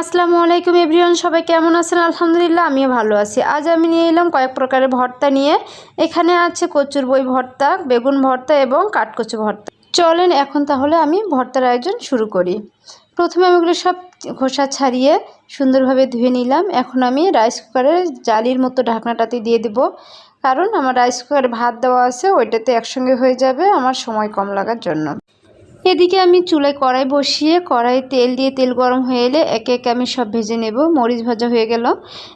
আসসালামু আলাইকুম এভরিওয়ান, সবাই কেমন আছেন? আলহামদুলিল্লাহ, আমিও ভালো আছি। আজ আমি নিয়ে এলাম কয়েক প্রকারের ভর্তা নিয়ে। এখানে আছে কচুর বই ভর্তা, বেগুন ভর্তা এবং কাঠকচু ভর্তা। চলেন এখন তাহলে আমি ভর্তার আয়োজন শুরু করি। প্রথমে আমি ওগুলো সব খোসা ছাড়িয়ে সুন্দরভাবে ধুয়ে নিলাম। এখন আমি রাইস কুকারে জালির মতো ঢাকনাটাতে দিয়ে দেব। কারণ আমার রাইস কুকারে ভাত দেওয়া আছে, ওইটাতে একসঙ্গে হয়ে যাবে আমার সময় কম লাগার জন্য। এদিকে আমি চুলায় কড়াই বসিয়ে কড়াই তেল দিয়ে তেল গরম হয়ে এলে একে একে আমি সব ভেজে নেব। মরিচ ভাজা হয়ে গেল।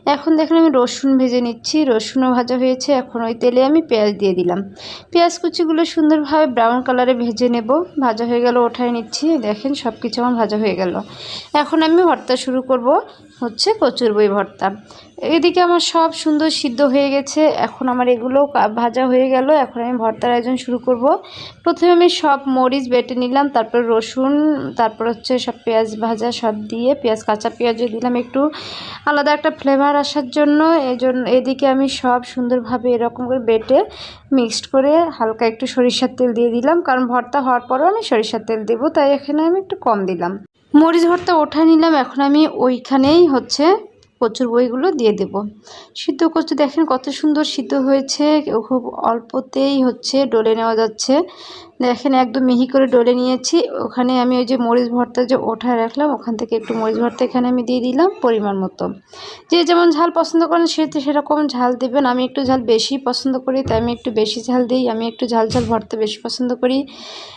এখন দেখুন আমি রসুন ভেজে নিচ্ছি। রসুনও ভাজা হয়েছে। এখন ওই তেলে আমি পেঁয়াজ দিয়ে দিলাম। পেঁয়াজ কুচিগুলো সুন্দরভাবে ব্রাউন কালারে ভেজে নেব। ভাজা হয়ে গেল ওঠায় নিচ্ছি। দেখেন সব কিছু আমার ভাজা হয়ে গেল। এখন আমি ভর্তা শুরু করব। হচ্ছে কচুর বই ভর্তা। এদিকে আমার সব সুন্দর সিদ্ধ হয়ে গেছে। এখন আমার এগুলো ভাজা হয়ে গেল। এখন আমি ভর্তার আয়োজন শুরু করব। প্রথমে আমি সব মরিচ বেটে নিলাম, তারপর রসুন, তারপর হচ্ছে সব পেঁয়াজ ভাজা সব দিয়ে পেঁয়াজ, কাঁচা পেঁয়াজও দিলাম একটু আলাদা একটা ফ্লেভার আসার জন্য। এই জন্য এদিকে আমি সব সুন্দরভাবে এরকম করে বেটে মিক্সড করে হালকা একটু সরিষার তেল দিয়ে দিলাম। কারণ ভর্তা হওয়ার পরও আমি সরিষার তেল দেবো, তাই এখানে আমি একটু কম দিলাম। মরিচ ভর্তা ওঠা নিলাম। এখন আমি ওইখানেই হচ্ছে কচুর বইগুলো দিয়ে দেব। সিদ্ধ কচু দেখেন কত সুন্দর সিদ্ধ হয়েছে, খুব অল্পতেই হচ্ছে, ডলে নেওয়া যাচ্ছে। দেখেন, একদম মিহি করে ডলে নিয়েছি। ওখানে আমি ওই যে মরিচ ভর্তা যে ওঠায় রাখলাম, ওখান থেকে একটু মরিচ ভর্তা এখানে আমি দিয়ে দিলাম পরিমাণ মতো। যে যেমন ঝাল পছন্দ করেন, সে সেরকম ঝাল দেবেন। আমি একটু ঝাল বেশি পছন্দ করি, তাই আমি একটু বেশি ঝাল দিই। আমি একটু ঝাল ঝাল ভর্তা বেশি পছন্দ করি।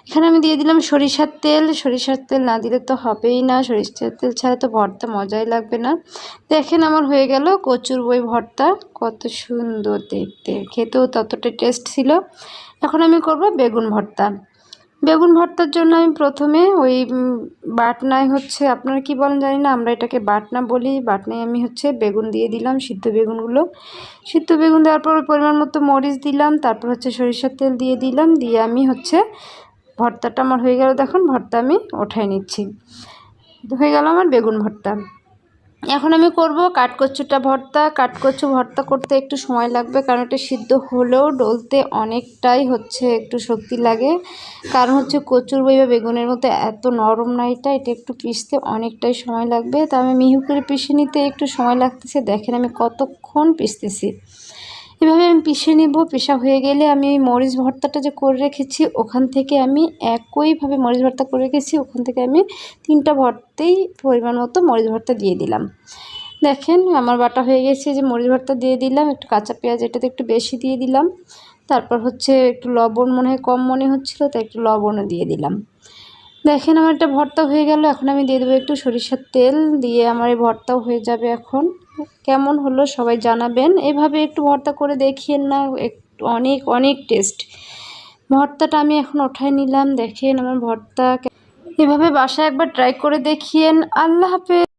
এখানে আমি দিয়ে দিলাম সরিষার তেল। সরিষার তেল না দিলে তো হবেই না। সরিষার তেল ছাড়া তো ভর্তা মজাই লাগবে না। দেখেন, আমার হয়ে গেল কচুর বই ভর্তা। কত সুন্দর দেখতে। খেতেও ততটা টেস্ট ছিল। এখন আমি করব বেগুন ভর্তা। বেগুন ভর্তার জন্য আমি প্রথমে ওই বাটনায় হচ্ছে, আপনারা কি বলেন জানি না, আমরা এটাকে বাটনা বলি। বাটনায় আমি হচ্ছে বেগুন দিয়ে দিলাম, সিদ্ধ বেগুনগুলো। সিদ্ধ বেগুন দেওয়ার পর পরিমাণ মতো মরিচ দিলাম, তারপর হচ্ছে সরিষার তেল দিয়ে দিলাম, দিয়ে আমি হচ্ছে ভর্তাটা আমার হয়ে গেল দেখুন, ভর্তা আমি ওঠাই নিচ্ছি। হয়ে গেল আমার বেগুন ভর্তা। এখন আমি করব কাঠকচুটা ভর্তা। কাঠকচু ভর্তা করতে একটু সময় লাগবে কারণ এটা সিদ্ধ হলেও ডলতে অনেকটাই হচ্ছে একটু শক্তি লাগে। কারণ হচ্ছে কচুর বই বা বেগুনের মতো এত নরম না এটা এটা একটু পিষতে অনেকটাই সময় লাগবে। তা আমি মিহু করে পিষে নিতে একটু সময় লাগতেছে। দেখেন আমি কতক্ষণ পিষতেছি। এভাবে আমি পিষে নেব। পিষা হয়ে গেলে আমি ওই মরিচ ভর্তাটা যে করে রেখেছি, ওখান থেকে আমি একইভাবে মরিচ ভর্তা করে রেখেছি, ওখান থেকে আমি তিনটা ভর্তেই পরিমাণ মতো মরিচ ভর্তা দিয়ে দিলাম। দেখেন আমার বাটা হয়ে গেছে যে মরিচ ভর্তা দিয়ে দিলাম, একটু কাঁচা পেঁয়াজ এটাতে একটু বেশি দিয়ে দিলাম। তারপর হচ্ছে একটু লবণ মনে হয় কম মনে হচ্ছিল, তাই একটু লবণও দিয়ে দিলাম। দেখেন আমার একটা ভর্তা হয়ে গেল, এখন আমি দিয়ে দেবো একটু সরিষার তেল, দিয়ে আমার এই ভর্তাও হয়ে যাবে এখন। কেমন হলো সবাই জানাবেন। এভাবে একটু ভর্তা করে দেখিয়েন না একটু অনেক অনেক টেস্ট। ভর্তাটা আমি এখন ওঠায় নিলাম, দেখেন আমার ভর্তা এভাবে বাসায় একবার ট্রাই করে দেখিয়েন। আল্লাহ হাফেজ।